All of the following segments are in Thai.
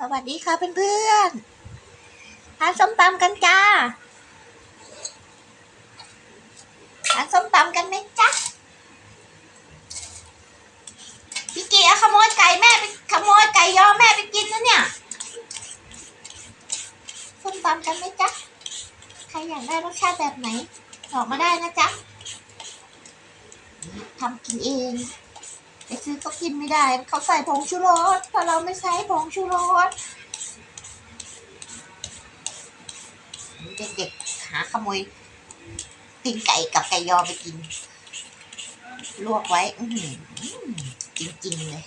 สวัสดีค่ะเพื่อนๆทานส้มตำกันจ้าทานส้มตำกันไหมจ๊ะพี่เกียขโมยไก่แม่ไปขโมยไก่ยอแม่ไปกินนะเนี่ยส้มตำกันไหมจ๊ะใครอยากได้รสชาติแบบไหนบอกมาได้นะจ๊ะทำกินเอง ไปซื้อก็กินไม่ได้ เขาใส่ผงชูรสเพราเราไม่ใช้ผงชูรสเด็กๆหาขโมยตีนไก่กับไก่ยอไปกิน ลวกไว้ อืจริงๆเลย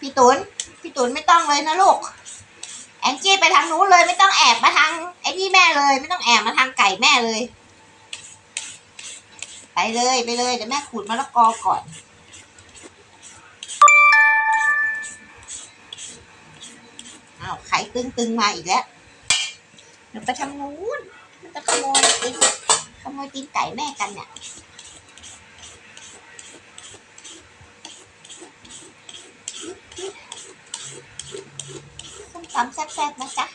พี่ตุนพี่ตุนไม่ต้องเลยนะลูก แองจี้ไปทางนู้นเลย ไม่ต้องแอบมาทางไอ้นี่แม่เลย ไม่ต้องแอบมาทางไก่แม่เลย ไปเลยไปเลยเดี๋ยวแม่ขูดมะละกอก่อนอ้าวไข่ตึงๆมาอีกแล้วเดี๋ยวไปทางนู้นมันจะขโมยตีนขโมยตีนไก่แม่กันเนี่ยส้มตำแซ่บๆนะจ๊ะ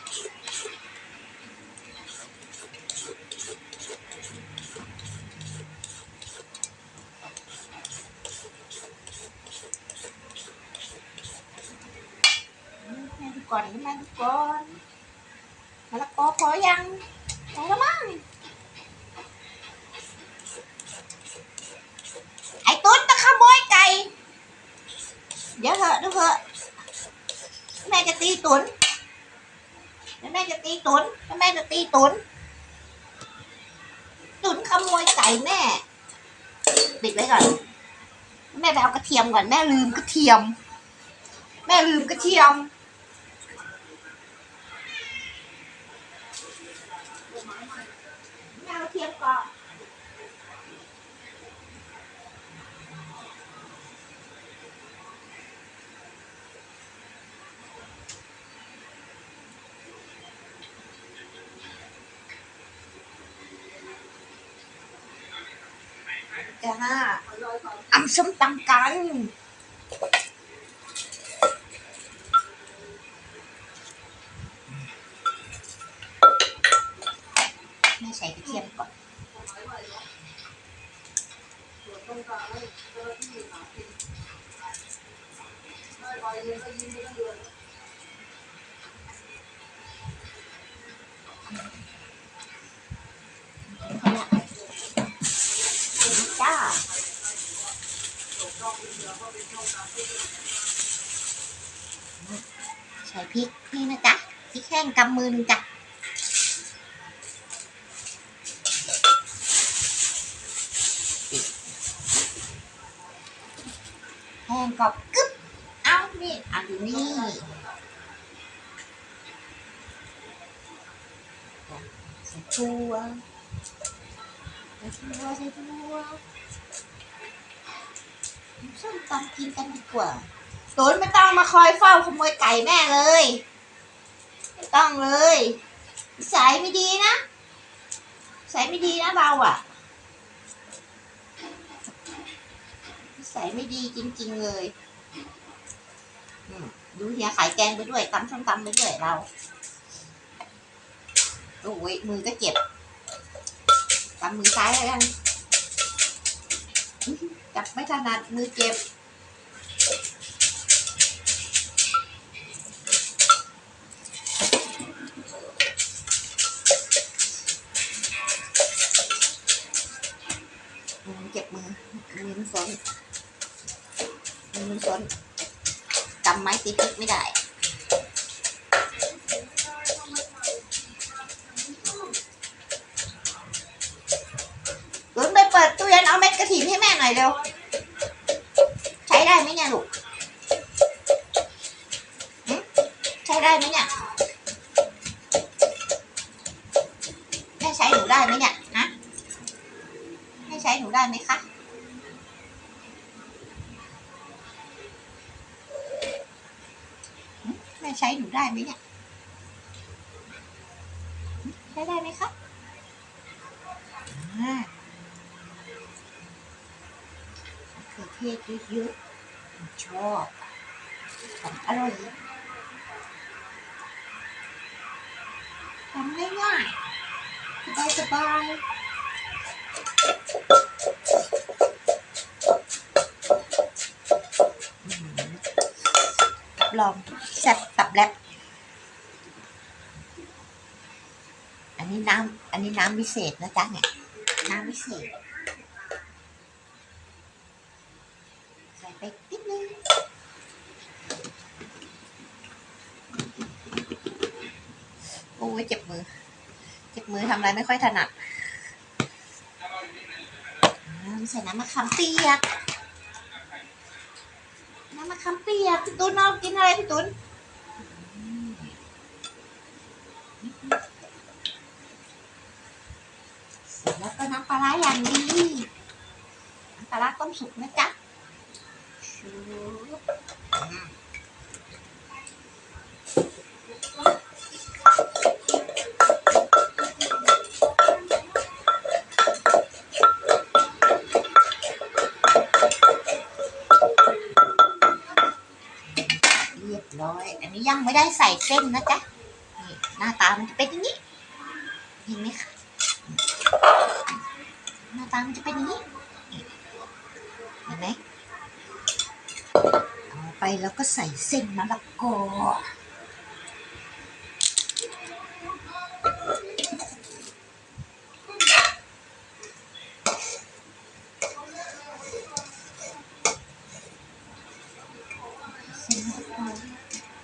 ก่อนแม่ดูก่อนมะละกอพอยังพอแล้วมั้งไอ้ตุ้นตะขโมยไก่ เดี๋ยวเถอะดูเถอะแม่จะตีตุนเดี๋ยวแม่จะตีตุนเดี๋ยวแม่จะตีตุนตุนขโมยไก่แม่ปิดไว้ก่อน แม่ไปเอากระเทียมก่อน แม่ลืมกระเทียม แม่ลืมกระเทียม แม่ เอาเทียมก่อนจ้าอำส้มตำกัน จ้าใส่พริกนี่นะจ๊ะพริกแห้งกำมือหนึงจ้ะแห้งกรอบกึ๊บ เอานี่อาอยู่นี่ ใส่ถั่วใส่ถั่วใส่ถั่วส้มตำกินกันดีกว่าตูนไม่ต้องมาคอยเฝ้าขโมยไก่แม่เลย ไม่ต้องเลยสายไม่ดีนะสายไม่ดีนะเราอะสายไม่ดีจริง ๆ เลย ดูเฮียขายแกงไปด้วยตำส้มตำไปด้วยเรา โอ้ยมือก็เจ็บตำมือซ้ายแล้วกันจับไม่ถนัดมือเจ็บมือเจ็บมือมือมันซ้นมือมันซ้นกำไม้ตีพิกไม่ได้ อยเร็ว ใช้ได้ไหมเนี่ยลูกใช้ได้ไหมเนี่ยแม่ใช้หนูได้ไหมเนี่ยฮะแม่ใช้หนูได้ไหมคะแม่ใช้หนูได้ไหมเนี่ย ใช้ได้ไหมคะ เทศเยอะๆชอบของอร่อยทำง่ายๆสบายสบายลองแซดตับแล็บอันนี้น้ำ อันนี้น้ำพิเศษนะจ๊ะเนี่ย น้ำพิเศษ ไปนิดนึงโอ้ยเจ็บมือ เจ็บมือทำอะไรไม่ค่อยถนัดอ่าใส่น้ำมะขามเปียก น้ำมะขามเปียกพี่ตุ้นเอากินอะไรพี่ตุ้นเสร็จแล้วก็น้ำปลาร้าอย่างดีน้ำปลาร้าต้มสุกนะจ๊ะ เรียบร้อย อันนี้ยังไม่ได้ใส่เส้นนะจ๊ะ นี่หน้าตามันจะเป็นอย่างนี้ เห็นไหมคะ หน้าตามันจะเป็นอย่างนี้ เห็นไหม เอไปแล้วก็ใส่เส้นมะละกอ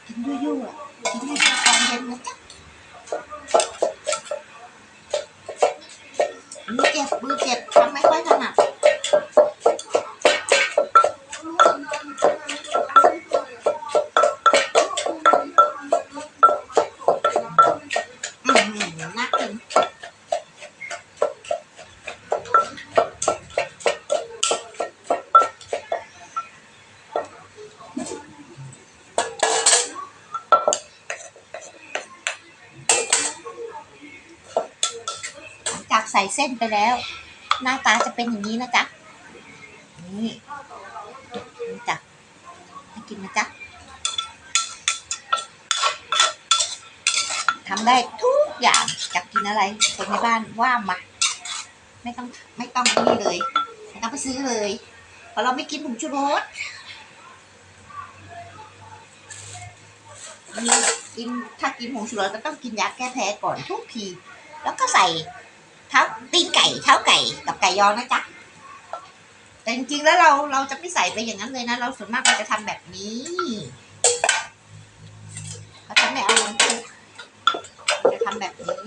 กินด้วยยั่วกินด้วยยั่วตอนเย็นนะจ๊ะ หลังจากใส่เส้นไปแล้ว หน้าตาจะเป็นอย่างนี้นะจ๊ะนี่นี่จ้ะให้กินนะจ๊ะทำได้ทุกอย่างอยากกินอะไรคนในบ้านว่ามาไม่ต้องไม่ต้องนี่เลยไม่ต้องไปซื้อเลยเพราะเราไม่กินผงชูรสมีกินถ้ากินผงชูรสก็ต้องกินยาแก้แพ้ก่อนทุกที แล้วก็ใส่ ท้าตีนไก่เท้าไก่กับไก่ยอนะจ๊ะแต่จริงๆแล้วเราเราจะไม่ใส่ไปอย่างนั้นเลยนะ เราส่วนมากเราจะทำแบบนี้เราจะไม่เอาลงคลุกจะทำแบบนี้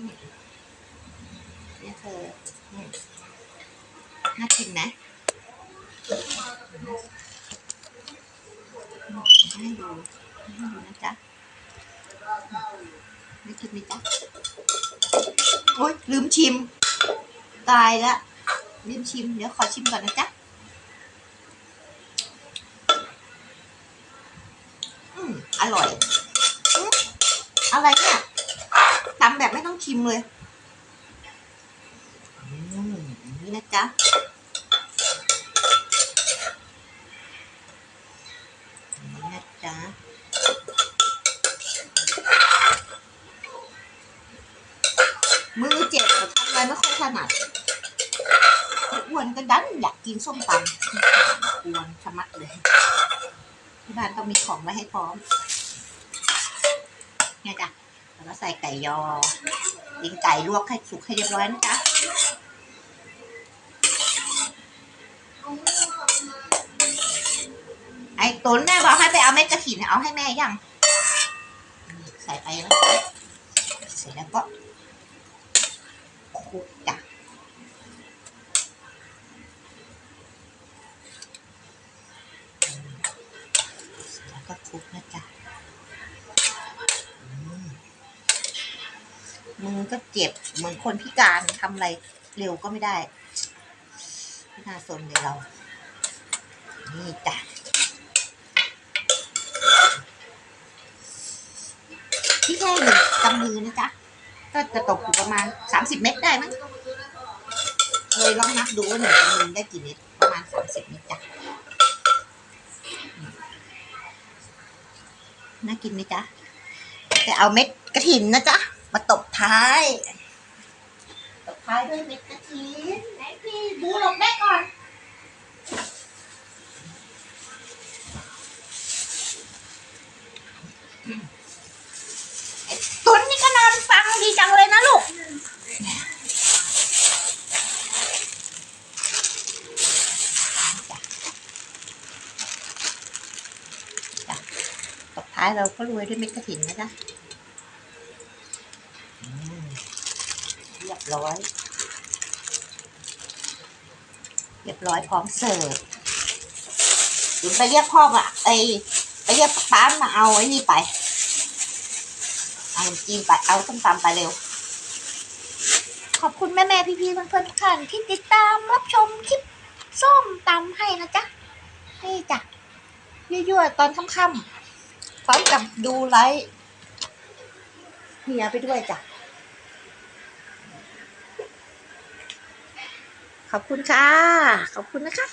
เนี่ยเธอนี่น่ากินไหมให้ดูให้ดูนะจ๊ะไม่กินไหมจ๊ะโอ๊ยลืมชิม ตายและลืมชิม เดี๋ยวขอชิมก่อนนะจ๊ะอืมอร่อยอืมอะไรเนี่ยทำแบบไม่ต้องชิมเลยอืมนี่นะจ๊ะ นี่นะจ๊ะ มือเจ็บแต่ทำอะไรไม่ค่อยถนัด อ้วนก็ดันอยากกินส้มตำอ้วนชะมัดเลย ที่บ้านต้องมีของไว้ให้พร้อมเนี่ยจ้ะแล้วก็ใส่ไก่ยอลิงไก่ลวกให้สุกให้เรียบร้อยนะจ๊ะไอ้ตุนแม่บอกให้ไปเอาเม็ดกระถินเอาให้แม่ยังใส่ไปแล้วเสร็จแล้วก็คุกจ้ะแล้ว ก็คุกนะจ๊ะมมือก็เจ็บเหมือนคนพิการทำอะไรเร็วก็ไม่ได้ไม่นาสนเลยเรา นี่จ้ะที่แค่อยู่กำมือนะจ๊ะ ก็จะตกอยู่ประมาณสามสิบเม็ดได้มั้ง เลยลองนับดูว่าหนึ่งกำมือได้กี่เม็ดประมาณสามสิบเม็ดจ้ะ น่ากินไหมจ๊ะจะเอาเม็ดกระถินนะจ๊ะ มาตบท้าย ตบท้ายด้วยเม็ดกระถิน ตบท้ายเราก็รวยด้วยเม็ดกระถินนะจ๊ะเรียบร้อย เรียบร้อยพร้อมเสิร์ฟถึงไปเรียกพ่อมาไอไปเรียกป้ามาเอาไอ้นี่ไป เอาจีนไป เอาส้มตำไปเร็ว ขอบคุณแม่แม่พี่พี่ๆเพื่อนๆทุกท่านที่ติดตามรับชมคลิปส้มตำให้นะจ๊ะนี่จ้ะยั่วๆตอนค่ำๆ พร้อมกับดูไลฟ์เฮียไปด้วยจ้ะ ขอบคุณค่ะ ขอบคุณนะคะ